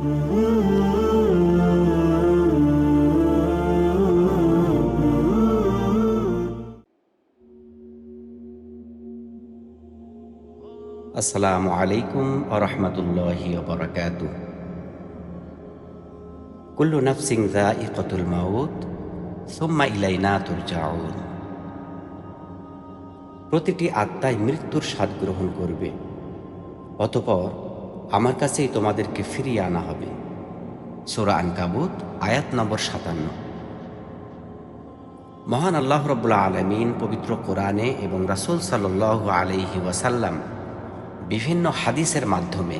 আসসালামু আলাইকুম আরহামতুল্লাহি বরকাত কুল্লু নফসিং দা ইকতুল মাউত, সোম্মা ইলাইনা তুরজাউন। প্রতিটি আত্মায় মৃত্যুর স্বাদ গ্রহণ করবে, অতপর আমার কাছেই তোমাদেরকে ফিরিয়ে আনা হবে। সোরা আনকাবুত, আয়াত নম্বর সাতান্ন। মহান আল্লাহ রব্বুল্লা আলমিন পবিত্র কোরআনে এবং রাসুল সাল্লাহ আলহি ওয়াসাল্লাম বিভিন্ন হাদিসের মাধ্যমে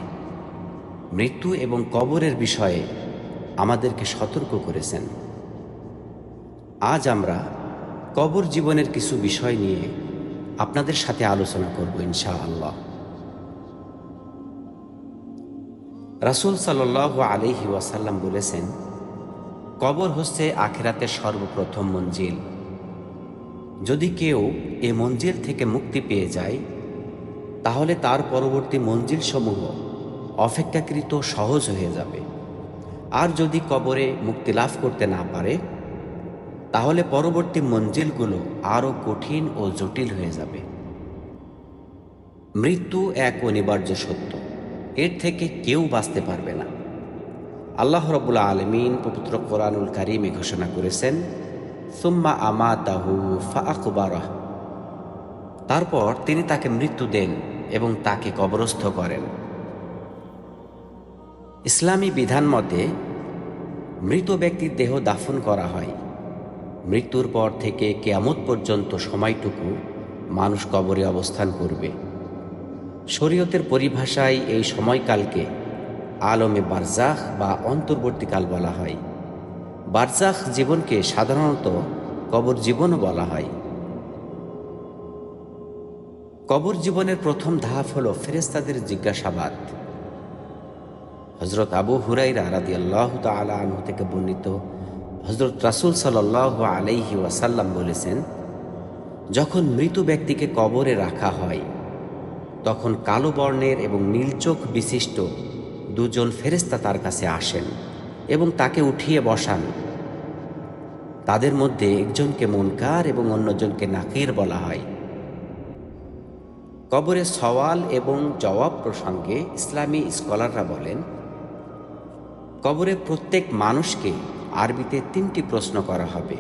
মৃত্যু এবং কবরের বিষয়ে আমাদেরকে সতর্ক করেছেন। আজ আমরা কবর জীবনের কিছু বিষয় নিয়ে আপনাদের সাথে আলোচনা করব ইনশা রাসুল সাল্লাহ আলহি ওয়াসাল্লাম বলেছেন, কবর হচ্ছে আখেরাতের সর্বপ্রথম মঞ্জিল। যদি কেউ এ মঞ্জিল থেকে মুক্তি পেয়ে যায়, তাহলে তার পরবর্তী মঞ্জিল সমূহ অপেক্ষাকৃত সহজ হয়ে যাবে। আর যদি কবরে মুক্তি লাভ করতে না পারে, তাহলে পরবর্তী মঞ্জিলগুলো আরও কঠিন ও জটিল হয়ে যাবে। মৃত্যু এক অনিবার্য সত্য। এর থেকে কেউ বাঁচতে পারবে না। আল্লাহ রবুল্লা আলমিন পবিত্র কোরআনুল কারিমে ঘোষণা করেছেন, সুম্মা আমা তাহু ফা তারপর তিনি তাকে মৃত্যু দেন এবং তাকে কবরস্থ করেন। ইসলামী বিধান মতে, মৃত ব্যক্তির দেহ দাফন করা হয়। মৃত্যুর পর থেকে কেয়ামত পর্যন্ত সময়টুকু মানুষ কবরে অবস্থান করবে। শরীয়তের পরিভাষায় এই সময়কালকে আলমে বারজাখ বা অন্তর্বর্তীকাল বলা হয়। বারজাখ জীবনকে সাধারণত কবর জীবনও বলা হয়। কবর জীবনের প্রথম ধাপ হল ফেরেস্তাদের জিজ্ঞাসাবাদ। হজরত আবু হুরাইরা রাদি আল্লাহ তালা আনহু থেকে বর্ণিত হজরত রাসুল সাল্লাহ আলাইহি ওয়াসাল্লাম বলেছেন, যখন মৃত ব্যক্তিকে কবরে রাখা হয় তখন কালো বর্ণের এবং নীলচোখ বিশিষ্ট দুজন ফেরেস্তা তার কাছে আসেন এবং তাকে উঠিয়ে বসান। তাদের মধ্যে একজনকে মনকার এবং অন্যজনকে নাকির বলা হয়। কবরে সওয়াল এবং জবাব প্রসঙ্গে ইসলামী স্কলাররা বলেন কবরে প্রত্যেক মানুষকে আরবিতে তিনটি প্রশ্ন করা হবে।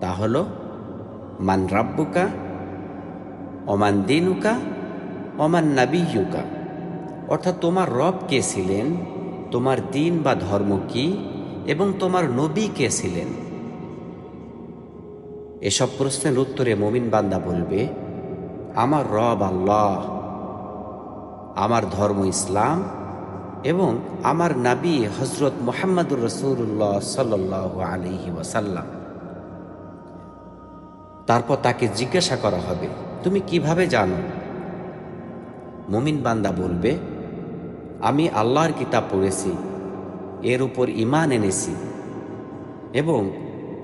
তা হল, মান রাব্বুকা অমান দিনুকা অমান নাবি ইউকা অর্থাৎ তোমার রব কে ছিলেন, তোমার দিন বা ধর্ম কি, এবং তোমার নবী কে ছিলেন? এসব প্রশ্নের উত্তরে মমিন বান্দা বলবে, আমার রব আল্লাহ, আমার ধর্ম ইসলাম এবং আমার নাবী হজরত মোহাম্মদুর রসুল্লাহ সাল্লাহ আলহি ওয়াসাল্লাম। তারপর তাকে জিজ্ঞাসা করা হবে, তুমি কীভাবে জানো? মুমিন বান্দা বলবে, আমি আল্লাহর কিতাব পড়েছি, এর উপর ইমান এনেছি এবং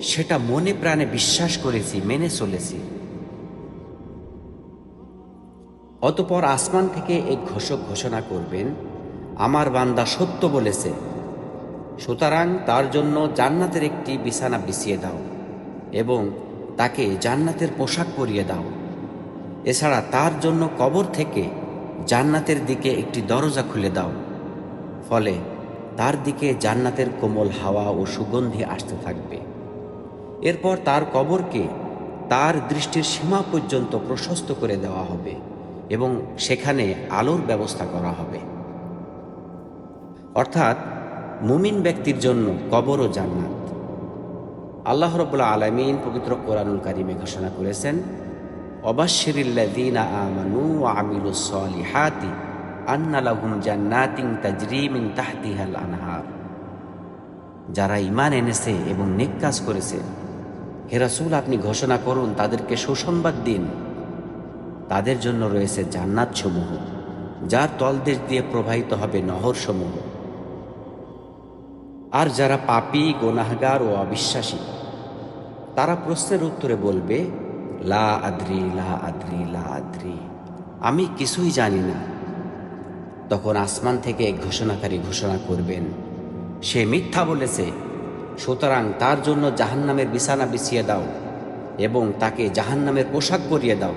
সেটা মনে প্রাণে বিশ্বাস করেছি, মেনে চলেছি। অতপর আসমান থেকে এক ঘোষক ঘোষণা করবেন, আমার বান্দা সত্য বলেছে, সুতরাং তার জন্য জান্নাতের একটি বিছানা বিছিয়ে দাও এবং তাকে জান্নাতের পোশাক পরিয়ে দাও। এছাড়া তার জন্য কবর থেকে জান্নাতের দিকে একটি দরজা খুলে দাও। ফলে তার দিকে জান্নাতের কোমল হাওয়া ও সুগন্ধি আসতে থাকবে। এরপর তার কবরকে তার দৃষ্টির সীমা পর্যন্ত প্রশস্ত করে দেওয়া হবে এবং সেখানে আলোর ব্যবস্থা করা হবে। অর্থাৎ মুমিন ব্যক্তির জন্য কবর ও জান্নাত। আল্লাহ রবুল্লা আলমিন পবিত্র কোরআনুল কারিমে ঘোষণা করেছেন আমানু আমিলু সলিহাতি জান্নাতিং তাজরিমিন তাহতিহাল যারা ইমান এনেছে এবং নেক কাজ করেছে হেরাসুল আপনি ঘোষণা করুন, তাদেরকে সুসংবাদ দিন। তাদের জন্য রয়েছে জান্নাত সমূহ যার তলদেশ দিয়ে প্রবাহিত হবে নহর সমূহ আর যারা পাপি, গোনাহগার ও অবিশ্বাসী, তারা প্রশ্নের উত্তরে বলবে লা আদ্রি লা আদ্রি লা আদ্রি। আমি কিছুই জানি না। তখন আসমান থেকে এক ঘোষণাকারী ঘোষণা করবেন, সে মিথ্যা বলেছে, সুতরাং তার জন্য জাহান্নামের বিছানা বিছিয়ে দাও এবং তাকে জাহান্নামের পোশাক পরিয়ে দাও,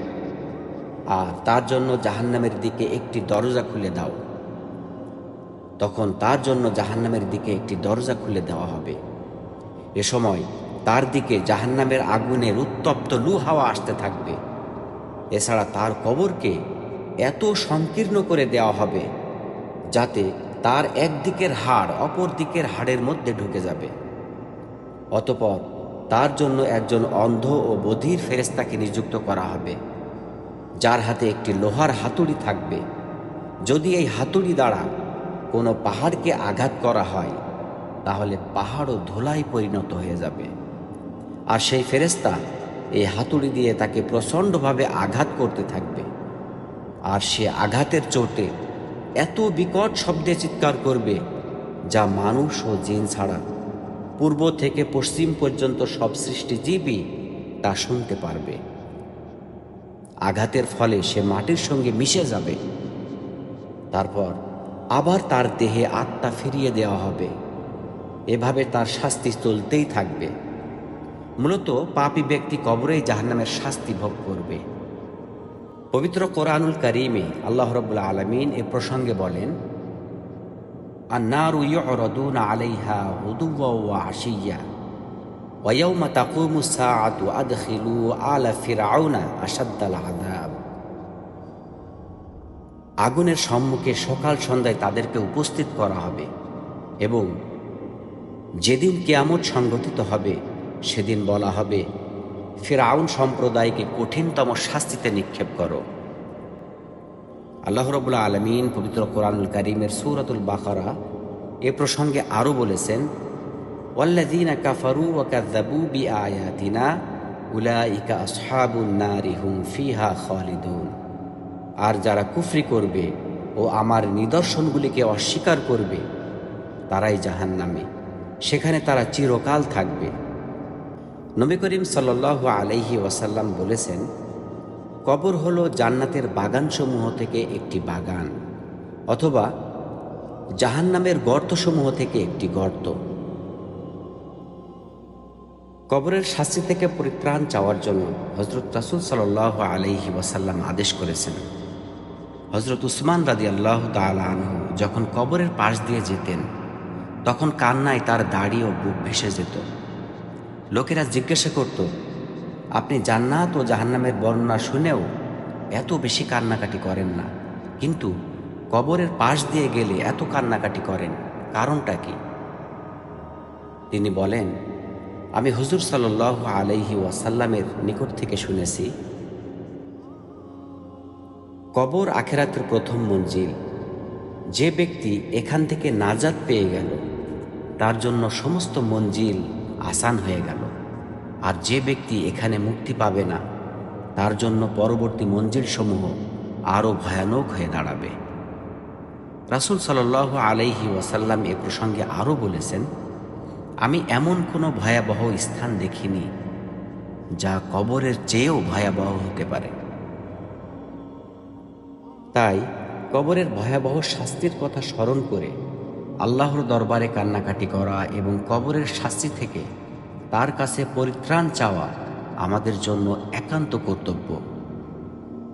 আর তার জন্য জাহান্নামের দিকে একটি দরজা খুলে দাও। তখন তার জন্য জাহান্নামের দিকে একটি দরজা খুলে দেওয়া হবে। এ সময় তার দিকে জাহান্নামের আগুনের উত্তপ্ত লু হাওয়া আসতে থাকবে। এছাড়া তার কবরকে এত সংকীর্ণ করে দেওয়া হবে যাতে তার একদিকের হাড় অপর দিকের হাড়ের মধ্যে ঢুকে যাবে। অতপর তার জন্য একজন অন্ধ ও বধির ফেরেস্তাকে নিযুক্ত করা হবে, যার হাতে একটি লোহার হাতুড়ি থাকবে। যদি এই হাতুড়ি দ্বারা কোনো পাহাড়কে আঘাত করা হয়, তাহলে পাহাড়ও ধুলাই পরিণত হয়ে যাবে। আর সেই ফেরেস্তা এই হাতুড়ি দিয়ে তাকে প্রচণ্ডভাবে আঘাত করতে থাকবে। আর সে আঘাতের চোটে এত বিকট শব্দে চিৎকার করবে যা মানুষ ও জিন ছাড়া পূর্ব থেকে পশ্চিম পর্যন্ত সব সৃষ্টিজীবী তা শুনতে পারবে। আঘাতের ফলে সে মাটির সঙ্গে মিশে যাবে। তারপর আবার তার দেহে আত্মা ফিরিয়ে দেওয়া হবে। এভাবে তার শাস্তি চলতেই থাকবে। মূলত পাপী ব্যক্তি কবরেই জাহান্নামের শাস্তি ভোগ করবে পবিত্র কোরআনুল করিমে আল্লাহ রবুল্লা আলমিন এ প্রসঙ্গে বলেন النار يعرضون عليها غدوا وعشيا ويوم تقوم الساعة أدخلوا آل فرعون أشد العذاب আগুনের সম্মুখে সকাল সন্ধ্যায় তাদেরকে উপস্থিত করা হবে এবং যেদিন কেয়ামত সংগঠিত হবে সেদিন বলা হবে, ফেরাউন সম্প্রদায়কে কঠিনতম শাস্তিতে নিক্ষেপ করো। আল্লাহ রবুল্লা আলমিন পবিত্র কোরআনুল করিমের সুরাতুল বাকারা এ প্রসঙ্গে আরও বলেছেন ওয়াল্লাদিনা কাফারু ও কাদ্দাবু বি আয়াতিনা উলাইকা আসহাবুন নারি হুম ফিহা খালিদুন। আর যারা কুফরি করবে ও আমার নিদর্শনগুলিকে অস্বীকার করবে, তারাই জাহান নামে সেখানে তারা চিরকাল থাকবে। নবী করিম সাল্লাহ আলাইহি ওয়াসাল্লাম বলেছেন, কবর হলো জান্নাতের বাগানসমূহ থেকে একটি বাগান অথবা জাহান্নামের গর্তসমূহ থেকে একটি গর্ত। কবরের শাস্তি থেকে পরিত্রাণ চাওয়ার জন্য হজরত রাসুল সাল্লাহ আলাইহি ওয়াসাল্লাম আদেশ করেছেন। হজরত উসমান রাদি আল্লাহ আনহু যখন কবরের পাশ দিয়ে যেতেন, তখন কান্নায় তার দাড়ি ও বুক ভেসে যেত। লোকেরা জিজ্ঞাসা করত, আপনি জান্নাত ও জাহান্নামের বর্ণনা শুনেও এত বেশি কান্নাকাটি করেন না। কিন্তু কবরের পাশ দিয়ে গেলে এত কান্নাকাটি করেন, কারণটা কি? তিনি বলেন, আমি হুজুর সাল্লাহ আলাইহি ওয়াসাল্লামের নিকট থেকে শুনেছি, কবর আখেরাতের প্রথম মঞ্জিল। যে ব্যক্তি এখান থেকে নাজাদ পেয়ে গেল, তার জন্য সমস্ত মঞ্জিল আসান হয়ে গেল। আর যে ব্যক্তি এখানে মুক্তি পাবে না, তার জন্য পরবর্তী মঞ্জিলসমূহ আরও ভয়ানক হয়ে দাঁড়াবে। রাসুল সাল্লাহ আলাইহি ওয়াসাল্লাম এ প্রসঙ্গে আরও বলেছেন, আমি এমন কোনো ভয়াবহ স্থান দেখিনি যা কবরের চেয়েও ভয়াবহ হতে পারে। তাই কবরের ভয়াবহ শাস্তির কথা স্মরণ করে আল্লাহর দরবারে কান্নাকাটি করা এবং কবরের শাস্তি থেকে তার কাছে পরিত্রাণ চাওয়া আমাদের জন্য একান্ত কর্তব্য।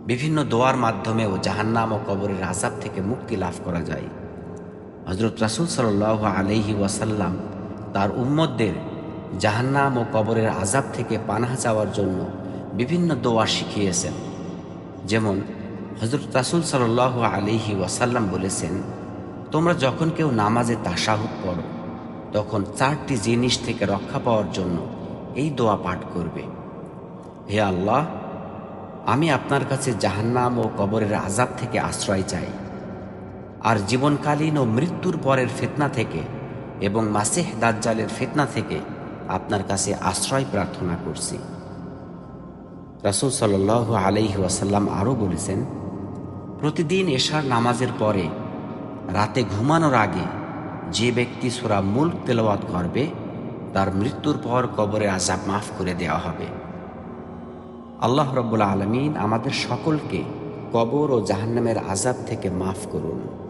বিভিন্ন দোয়ার মাধ্যমেও জাহান্নাম ও কবরের আজাব থেকে মুক্তি লাভ করা যায়। হজরত রাসুল সাল্লাহ আলহি ওয়াসাল্লাম তার উম্মদদের জাহান্নাম ও কবরের আজাব থেকে পানাহা চাওয়ার জন্য বিভিন্ন দোয়া শিখিয়েছেন। যেমন হজরত রাসুল সাল্লাহ আলিহি ওয়াসাল্লাম বলেছেন তোমরা যখন কেউ নামাজে তাসাহুদ পড়ো, তখন চারটি জিনিস থেকে রক্ষা পাওয়ার জন্য এই দোয়া পাঠ করবে। হে আল্লাহ, আমি আপনার কাছে জাহান্নাম ও কবরের আজাব থেকে আশ্রয় চাই। আর জীবনকালীন ও মৃত্যুর পরের ফেতনা থেকে এবং মাসেহ দাজ্জালের ফেতনা থেকে আপনার কাছে আশ্রয় প্রার্থনা করছি। রাসুল সাল আলাইহি ওয়াসাল্লাম আরও বলেছেন, প্রতিদিন এশার নামাজের পরে রাতে ঘুমানোর আগে যে ব্যক্তি সোরা মূল তেলাওয়াত করবে, তার মৃত্যুর পর কবরের আজাব মাফ করে দেওয়া হবে। আল্লাহ রব্বুল আলমিন আমাদের সকলকে কবর ও জাহান্নামের আজাব থেকে মাফ করুন।